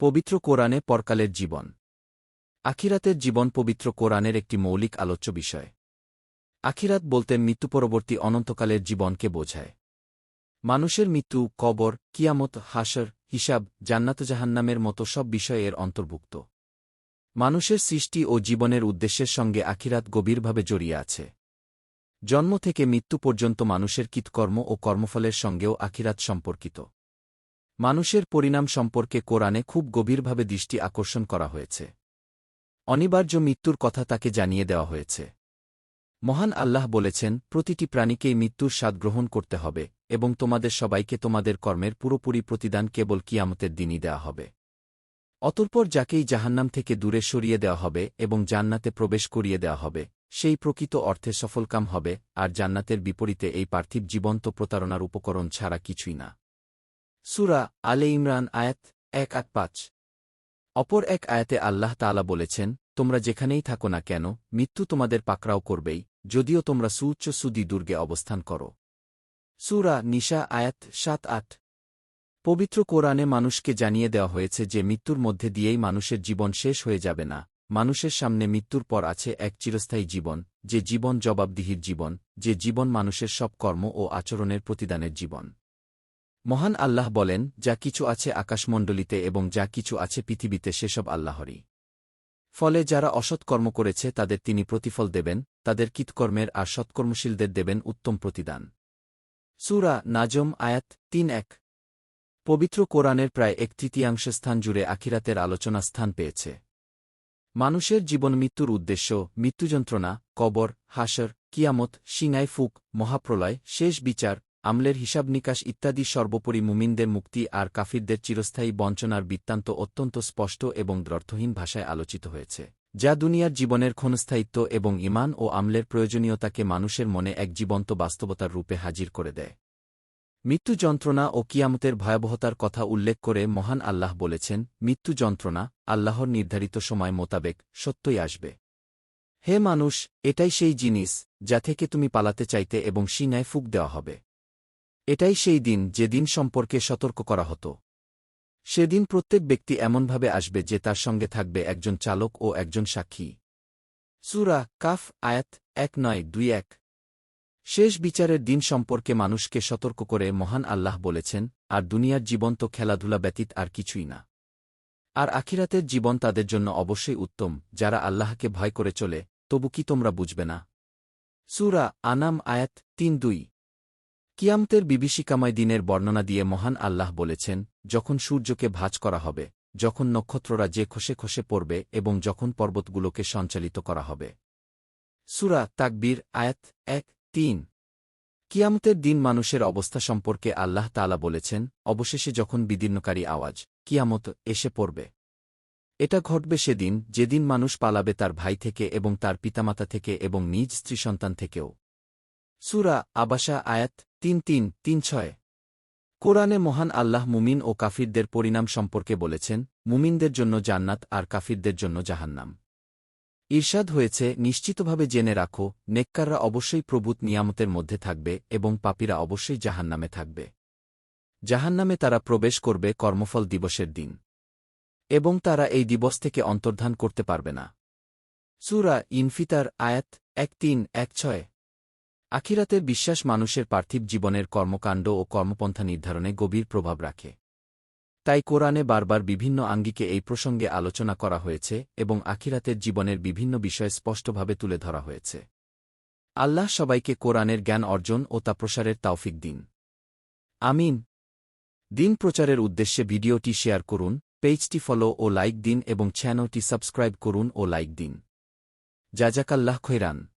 পবিত্র কোরআনে পরকালের জীবন। আখিরাতের জীবন পবিত্র কোরআনের একটি মৌলিক আলোচ্য বিষয়। আখিরাত বলতে মৃত্যু পরবর্তী অনন্তকালের জীবনকে বোঝায়। মানুষের মৃত্যু, কবর, কিয়ামত হাসর হিসাব, জান্নাত, জাহান্নামের মতো সব বিষয় এর অন্তর্ভুক্ত। মানুষের সৃষ্টি ও জীবনের উদ্দেশ্যের সঙ্গে আখিরাত গভীরভাবে জড়িয়ে আছে। জন্ম থেকে মৃত্যু পর্যন্ত মানুষের কৃতকর্ম ও কর্মফলের সঙ্গেও আখিরাত সম্পর্কিত। মানুষের পরিণাম সম্পর্কে কোরআনে খুব গভীরভাবে দৃষ্টি আকর্ষণ করা হয়েছে। অনিবার্য মৃত্যুর কথা তাকে জানিয়ে দেওয়া হয়েছে। মহান আল্লাহ বলেছেন, প্রতিটি প্রাণীকেই মৃত্যুর স্বাদ গ্রহণ করতে হবে এবং তোমাদের সবাইকে তোমাদের কর্মের পুরোপুরি প্রতিদান কেবল কিয়ামতের দিনই দেওয়া হবে। অতঃপর যাকেই জাহান্নাম থেকে দূরে সরিয়ে দেওয়া হবে এবং জান্নাতে প্রবেশ করিয়ে দেওয়া হবে, সেই প্রকৃত অর্থে সফলকাম হবে, আর জান্নাতের বিপরীতে এই পার্থিব জীবন্ত প্রতারণার উপকরণ ছাড়া কিছুই না। সুরা আলে ইমরান আয়াত এক আট পাঁচ। অপর এক আয়াতে আল্লাহ তালা বলেছেন, তোমরা যেখানেই থাকো না কেন, মৃত্যু তোমাদের পাকড়াও করবেই, যদিও তোমরা সুউচ্চ সুদি দুর্গে অবস্থান করো। সুরা নিশা আয়াত সাত আট। পবিত্র কোরআনে মানুষকে জানিয়ে দেওয়া হয়েছে যে মৃত্যুর মধ্যে দিয়েই মানুষের জীবন শেষ হয়ে যাবে না। মানুষের সামনে মৃত্যুর পর আছে এক চিরস্থায়ী জীবন, যে জীবন জবাবদিহির জীবন, যে জীবন মানুষের সব কর্ম ও আচরণের প্রতিদানের জীবন। মহান আল্লাহ বলেন, যা কিছু আছে আকাশমণ্ডলীতে এবং যা কিছু আছে পৃথিবীতে সেসব আল্লাহরই। ফলে যারা অসৎকর্ম করেছে, তাদের তিনি প্রতিফল দেবেন, তাদের কৃতকর্মের আর সৎকর্মশীলদের দেবেন উত্তম প্রতিদান। সুরা নাজম, আয়াত তিন, এক। পবিত্র কোরআনের প্রায় এক তৃতীয়াংশ স্থান জুড়ে আখিরাতের আলোচনা স্থান পেয়েছে। মানুষের জীবন মৃত্যুর উদ্দেশ্য, মৃত্যুযন্ত্রণা, কবর হাসর কিয়ামত সিঙাই ফুক, মহাপ্রলয়, শেষ বিচার আমলের হিসাব নিকাশ ইত্যাদি সর্বোপরি মুমিনদের মুক্তি আর কাফিরদের চিরস্থায়ী বঞ্চনার বৃত্তান্ত অত্যন্ত স্পষ্ট এবং দ্রর্থহীন ভাষায় আলোচিত হয়েছে, যা দুনিয়ার জীবনের ক্ষণস্থায়িত্ব এবং ইমান ও আমলের প্রয়োজনীয়তাকে মানুষের মনে এক জীবন্ত বাস্তবতার রূপে হাজির করে দেয়। মৃত্যু যন্ত্রণা ও কিয়ামতের ভয়াবহতার কথা উল্লেখ করে মহান আল্লাহ বলেছেন, মৃত্যু যন্ত্রণা আল্লাহর নির্ধারিত সময় মোতাবেক সত্যই আসবে। হে মানুষ, এটাই সেই জিনিস, যা থেকে তুমি পালাতে চাইতে এবং সিনায় ফুক দেওয়া হবে। এটাই সেই দিন যে দিন সম্পর্কে সতর্ক করা হতো। সেদিন প্রত্যেক ব্যক্তি এমনভাবে আসবে যে তার সঙ্গে থাকবে একজন চালক ও একজন সাক্ষী। সুরা কাফ, আয়াত এক নয়, দুই এক। শেষ বিচারের দিন সম্পর্কে মানুষকে সতর্ক করে মহান আল্লাহ বলেছেন, আর দুনিয়ার জীবন তো খেলাধুলা ব্যতীত আর কিছুই না। আর আখিরাতের জীবন তাদের জন্য অবশ্যই উত্তম, যারা আল্লাহকে ভয় করে চলে, তবু কি তোমরা বুঝবে না? সুরা আনাম, আয়াত তিন, দুই। কিয়ামতের বিভীষিকাময় দিনের বর্ণনা দিয়ে মহান আল্লাহ বলেছেন, যখন সূর্যকে ভাজ করা হবে, যখন নক্ষত্ররা যে খসে খসে পড়বে এবং যখন পর্বতগুলোকে সঞ্চালিত করা হবে। সুরা তাকবীর, আয়াত এক, তিন। কিয়ামতের দিন মানুষের অবস্থা সম্পর্কে আল্লাহ তালা বলেছেন, অবশেষে যখন বিদীর্ণকারী আওয়াজ, কিয়ামত এসে পড়বে। এটা ঘটবে সেদিন, যেদিন মানুষ পালাবে তার ভাই থেকে এবং তার পিতামাতা থেকে এবং নিজ স্ত্রী সন্তান থেকেও। সুরা আবাসা আয়াত তিন তিন তিন ছয়। কোরআনে মহান আল্লাহ মুমিন ও কাফিরদের পরিণাম সম্পর্কে বলেছেন, মুমিনদের জন্য জান্নাত আর কাফিরদের জন্য জাহান্নাম। ঈর্ষাদ হয়েছে, নিশ্চিতভাবে জেনে রাখো, নেককাররা অবশ্যই প্রভূত নিয়ামতের মধ্যে থাকবে এবং পাপীরা অবশ্যই জাহান্নামে থাকবে। জাহান্নামে তারা প্রবেশ করবে কর্মফল দিবসের দিন। এবং তারা এই দিবস থেকে অন্তর্ধান করতে পারবে না। সুরা ইনফিতার আয়াত এক তিন এক ছয়। আখিরাতের বিশ্বাস মানুষের পার্থিব জীবনের কর্মকাণ্ড ও কর্মপন্থা নির্ধারণে গভীর প্রভাব রাখে। তাই কোরআনে বারবার বিভিন্ন আঙ্গিকে এই প্রসঙ্গে আলোচনা করা হয়েছে এবং আখিরাতের জীবনের বিভিন্ন বিষয় স্পষ্টভাবে তুলে ধরা হয়েছে। আল্লাহ সবাইকে কোরআনের জ্ঞান অর্জন ও তা প্রসারের তাওফিক দিন। আমিন। দিন প্রচারের উদ্দেশ্যে ভিডিওটি শেয়ার করুন, পেজটি ফলো ও লাইক দিন এবং চ্যানেলটি সাবস্ক্রাইব করুন ও লাইক দিন। জাজাকাল্লাহ খৈরান।